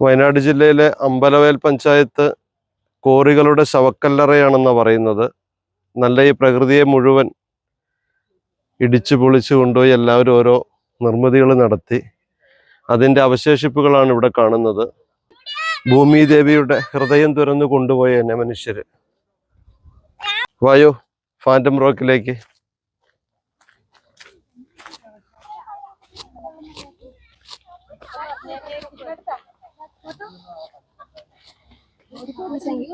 വയനാട് ജില്ലയിലെ അമ്പലവയൽ പഞ്ചായത്ത് കോറികളുടെ ശവക്കല്ലറയാണെന്ന് പറയുന്നത്. നല്ല ഈ പ്രകൃതിയെ മുഴുവൻ ഇടിച്ചു പൊളിച്ചു കൊണ്ടുപോയി എല്ലാവരും ഓരോ നിർമ്മിതികൾ നടത്തി. അതിന്റെ അവശേഷിപ്പുകളാണ് ഇവിടെ കാണുന്നത്. ഭൂമി ദേവിയുടെ ഹൃദയം തുറന്നു കൊണ്ടുപോയ എന്നെ മനുഷ്യർ വായു ഫാന്റം റോക്കിലേക്ക്. ശരി.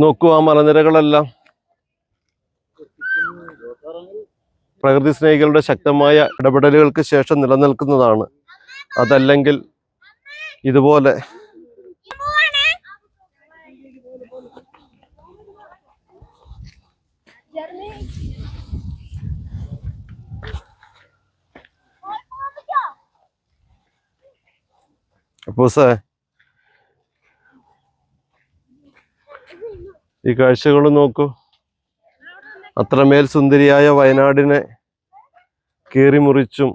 നോക്കൂ ആ മലനിരകളെല്ലാം. പ്രകൃതി സ്നേഹികളുടെ ശക്തമായ ഇടപെടലുകൾക്ക് ശേഷം നിലനിൽക്കുന്നതാണ്. അതല്ലെങ്കിൽ ഇതുപോലെ അപ്പോ സേ ഈ കാഴ്ചകൾ നോക്കൂ. അത്രമേൽ സുന്ദരിയായ വയനാടിനെ കീറി മുറിച്ചും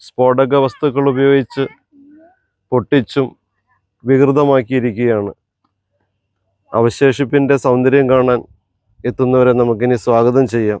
സ്ഫോടക വസ്തുക്കൾ ഉപയോഗിച്ച് പൊട്ടിച്ചും വികൃതമാക്കിയിരിക്കുകയാണ്. അവശേഷിപ്പിന്റെ സൗന്ദര്യം കാണാൻ എത്തുന്നവരെ നമുക്കിനി സ്വാഗതം ചെയ്യാം.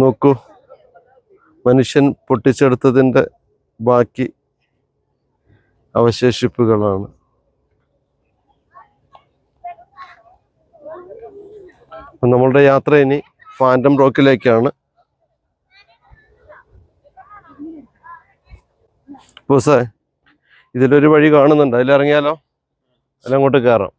നോക്കൂ. മനുഷ്യൻ പൊട്ടിച്ചെടുത്തതിന്റെ ബാക്കി അവശേഷിപ്പുകളാണ്. നമ്മളുടെ യാത്ര ഇനി ഫാന്റം റോക്കിലേക്കാണ് ബോസേ ഇതിലൊരു വഴി കാണുന്നുണ്ട്. അതിലിറങ്ങിയാലോ? അതിലങ്ങോട്ട് കയറാം